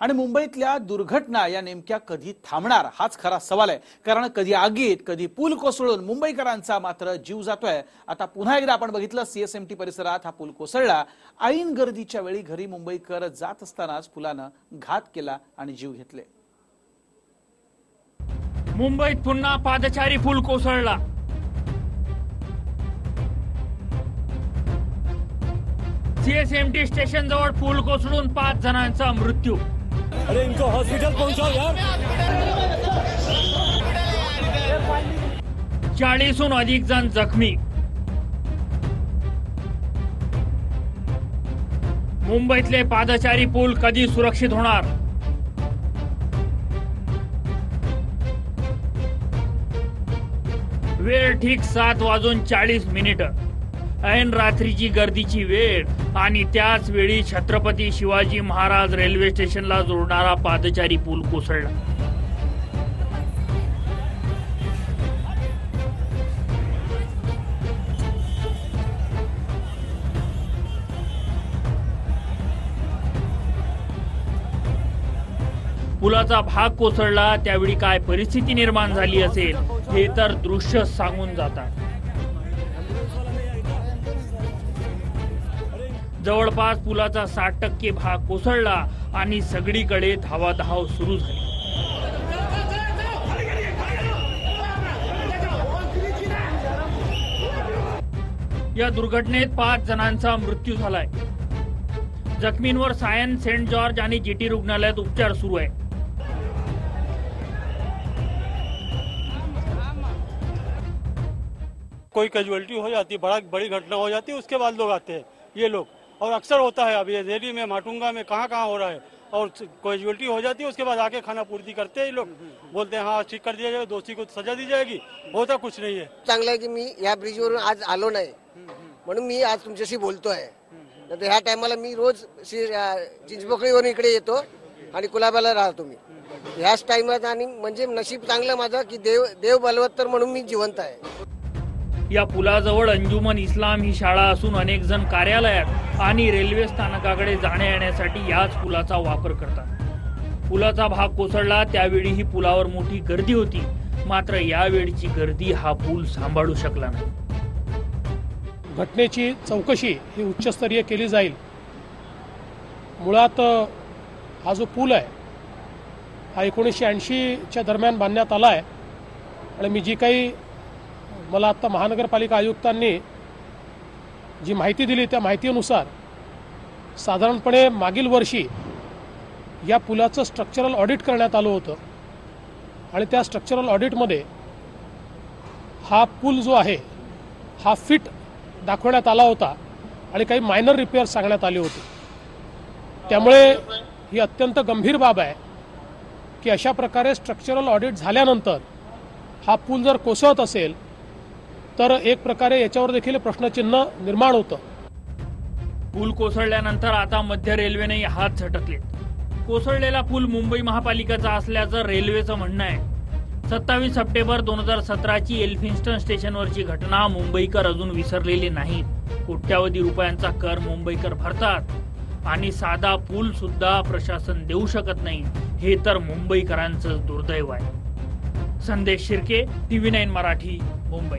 आणि मुंबईतल्या दुर्घटना या नेमक्या कधी थांबणार? हाच खरा सवाल आहे. कारण कधी आगीत कधी पूल कोसळून मुंबईकरांचा मात्र जीव जातोय. आता पुन्हा एकदा आपण बघितलं सीएसएमटी परिसरात हा पूल कोसळला. ऐन गर्दीच्या वेळी घरी मुंबईकर जात असतानाच पुलानं घात केला आणि जीव घेतले. मुंबईत पुन्हा पादचारी पूल कोसळला. सीएसएमटी स्टेशन जवळ पूल कोसळून पाच जणांचा मृत्यू. अरे इनको हॉस्पिटल पहुंचाओ यार। चाळीसहून अधिक जण जखमी. मुंबईतले पादचारी पूल कधी सुरक्षित होणार? वेळ ठीक सात वाजून चाळीस मिनिट. ऐन रात्रीची गर्दीची वेळ आणि त्याच वेळी छत्रपती शिवाजी महाराज रेल्वे स्टेशनला जोडणारा पादचारी पूल कोसळला. पुलाचा भाग कोसळला त्यावेळी काय परिस्थिती निर्माण झाली असेल हे तर दृश्य सांगून जातात. जवळपास पुलाचा साठ टक्के भाग कोसळला आणि सगळीकडे धावाधाव सुरू झाली. या दुर्घटनेत पाच जणांचा मृत्यू झालाय. जखमींवर सायन सेंट जॉर्ज आणि जीटी रुग्णालयात उपचार सुरू आहे. कोई कैजुअलिटी हो जाती बड़ा बड़ी घटना हो जाती है उसके बाद लोग आते हैं। ये लोग। और अक्सर होता है ये रेडी में, माटुंगा में, कहाँ कहाँ हो रहा है, और कैजुअलिटी हो जाती है, उसके बाद आके खाना पूर्ति करते हैं लोग। बोलते हैं हाँ ठीक कर दिया जाएगा दोषी को सजा दी जाएगी, होता कुछ नहीं है। चांगलं आहे की मी या ब्रिजवरून आज आलो नाही. म्हणून मी आज तुमच्याशी बोलतोय नाही तर ह्या टायमाला मी रोज श्री चिंचपोकळीवरून इकडे येतो आणि कुलाब्याला राहतो मी. ह्याच म्हणजे नशीब चांगलं माझं की देव देव बलवत्तर म्हणून मी जिवंत आहे. या पुलाजवळ अंजुमन इस्लाम ही शाळा असून अनेक जण कार्यालयात आणि रेल्वे स्थानकाकडे जाण्या येण्यासाठी याच पुलाचा वापर करतात. पुलाचा भाग कोसळला त्यावेळीही पुलावर मोठी गर्दी होती. मात्र यावेळीची गर्दी हा पूल सांभाळू शकला नाही. घटनेची चौकशी ही उच्चस्तरीय केली जाईल. मुळात हा जो पूल आहे हा एकोणीसशे ऐंशीच्या दरम्यान बांधण्यात आला आहे. आणि मी जी काही मला आत्ता महानगरपालिका आयुक्तांनी जी माहिती दिली त्या माहितीनुसार साधारणपणे मागील वर्षी या पुलाचं स्ट्रक्चरल ऑडिट करण्यात आलं होतं. आणि त्या स्ट्रक्चरल ऑडिटमध्ये हा पूल जो आहे हा फिट दाखवण्यात आला होता आणि काही मायनर रिपेअर सांगण्यात आले होते. त्यामुळे ही अत्यंत गंभीर बाब आहे की अशा प्रकारे स्ट्रक्चरल ऑडिट झाल्यानंतर हा पूल जर कोसळत असेल तर एक प्रकारे याच्यावर देखील प्रश्नचिन्ह निर्माण होतं. पूल कोसळल्यानंतर आता मध्य रेल्वेने हात झटकले कोसळलेला पूल मुंबई महापालिकेचा असल्याचं रेल्वेचं म्हणणं आहे. सत्तावीस सप्टेंबर दोन हजार सतराची एल्फिन्स्टन स्टेशनवरची घटना मुंबईकर अजून विसरलेली नाहीत. कोट्यावधी रुपयांचा कर मुंबईकर भरतात. आणि साधा पूल सुद्धा प्रशासन देऊ शकत नाही. हे तर मुंबईकरांचं दुर्दैव आहे. Sandesh Shirke TV nine Marathi Mumbai.